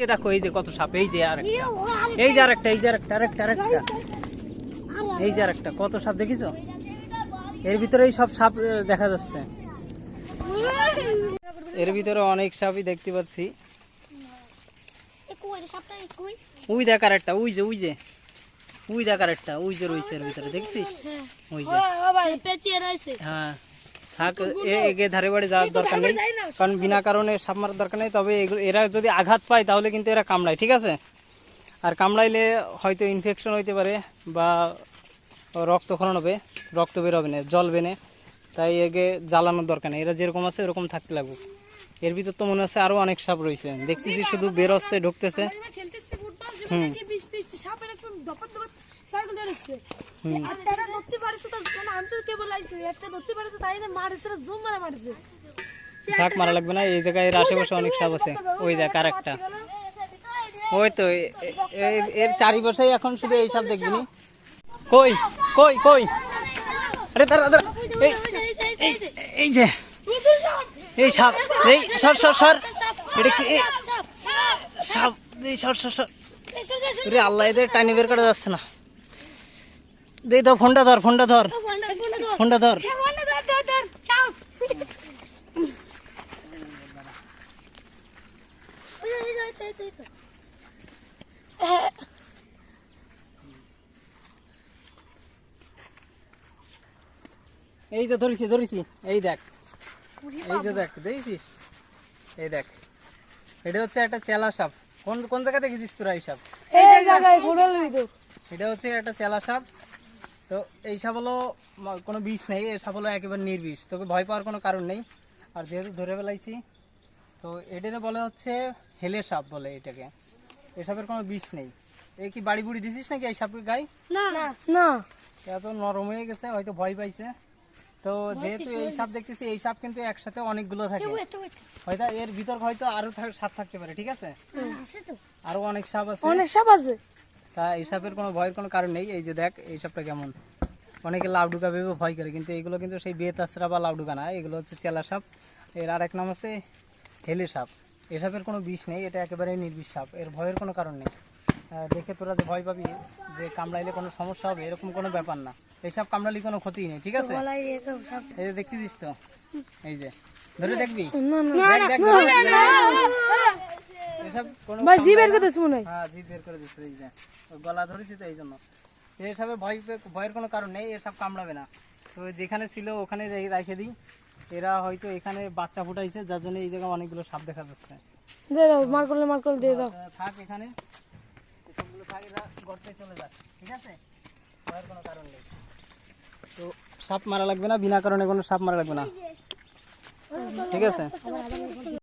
যে দেখো এই যে কত সাপ এই যে আরেকটা। এই যে আরেকটা এই যে আরেকটা আরেকটা আরেকটা। এই যে আরেকটা কত সাপ দেখিছো? এর ভিতরে এই সব সাপ দেখা যাচ্ছে। এর ভিতরে অনেক সাপই দেখতে পাচ্ছি। ওই দেখ আরেকটা ওই যে ওই যে। ওই দেখ আরেকটা ওই যে রয়েছে এর ভিতরে দেখছিস? ওই যে। হ্যাঁ। থাক এ- এগে ধারে বাড়ি যাওয়ার দরকার নেই। কারণ বিনা কারণে সাপ মারার দরকার নেই। তবে এগুলো- এরা যদি আঘাত পায় তাহলে কিন্তু এরা কামড়ায় ঠিক আছে? আর কামড়াইলে হয়তো ইনফেকশন হইতে পারে বা রক্তক্ষরণ হবে রক্ত বেরোবে না জল বেনে তাই এগে জ্বালানোর দরকার নেই। এরা যেরকম আছে এরকম থাকতে লাগবে। এর ভিতর তো মনে হচ্ছে আরও অনেক সাপ রয়েছে। দেখতেছি শুধু বেরোচ্ছে ঢুকতেছে। দেখি বিশ ত্রিশটি সাপের একদম দপাত দপাত সাইকেল ধরেছে একটা এটা ধরতে পারছে তো কোনো আন্তর কেবল আইছে একটা ধরতে পারছে তাই না মারছে জুম মারা মারছে। থাক মারা লাগবে না এই জায়গায় এর আশেপাশে অনেক সাপ আছে। ওই দেখ আর একটা। ওই তো এর চারিপাশেই এখন শুধু এই সাপ দেখবি কই কই কই? আরে এই- এই যে এই সাপ এই সর সর সর। এটা কি? সাপ এই সর সর সর। রে আল্লাহ এদের টাইনি বের করা যাচ্ছে না। দে দাও ফোনটা ধর ফোনটা ধর। ফোনটা ধর এই যে ধরেছি ধরেছি এই দেখ। এই যে দেখ দেখছিস? এই দেখ এটা হচ্ছে একটা চেলা সাপ। কোন কোন জায়গা দেখেছিস তোরা এই সাপ? এই জায়গায় ঘুরল তো এটা হচ্ছে একটা চেলা সাপ। তো এই সাপ হলো কোনো বিষ নেই এই সাপ হলো একেবারে নির্বিষ। তোকে ভয় পাওয়ার কোনো কারণ নেই। আর যেহেতু ধরে ফেলাইছি তো এটারে বলে হচ্ছে হেলে সাপ বলে এটাকে। এই সাপের কোনো বিষ নেই। এই কি বাড়ি বুড়ি দিছিস নাকি এই সাপের গায়ে? না। না। এত নরম হয়ে গেছে হয়তো ভয় পাইছে। তো যেহেতু এই সাপ দেখতেছি এই সাপ কিন্তু একসাথে অনেকগুলো থাকে। হয়তো এর ভিতর হয়তো আরও সাপ থাকতে পারে ঠিক আছে? আরও অনেক সাপ আছে। অনেক সাপ আছে। তা এই সাপের কোনো ভয়ের কোনো কারণ নেই। এই যে দেখ এই সাপটা কেমন। অনেকে লাউডুকা ভেবে ভয় করে কিন্তু এগুলো কিন্তু সেই বেতাসরা বা লাউডুকা না। এগুলো হচ্ছে চেলা সাপ। এর আর এক নাম আছে হেলে সাপ। এই সাপের কোনো বিষ নেই এটা একেবারে নির্বিষ সাপ। এর ভয়ের কোনো কারণ নেই। দেখে তোরা যে ভয় পাবি যে কামড়াইলে কোনো সমস্যা হবে এরকম কোনো ব্যাপার না। এই সাপ কামড়ালে কোনো ক্ষতি নেই ঠিক আছে? এই যে দেখতেছিস তো? এই যে ধরে দেখবি। এসব কোনো ভাই জি বের মনে হ্যাঁ। জিভ বের করে দিচ্ছে এই যে। গলা ধরেছি তো এই জন্য। এসবের ভয় ভয়ের কোনো কারণ নেই এসব কামড়াবে না। তো যেখানে ছিল ওখানে রেখে দিই। এরা হয়তো এখানে বাচ্চা ফুটাইছে যার জন্য এই জায়গায় অনেকগুলো সাপ দেখা যাচ্ছে। দিয়ে দাও মার করলে মার করলে দিয়ে দাও। থাক এখানে। এসবগুলো থাক এরা গর্তে চলে যাক ঠিক আছে? ভয়ের কোনো কারণ নেই। তো সাপ মারা লাগবে না বিনা কারণে কোনো সাপ মারা লাগবে না। ঠিক আছে?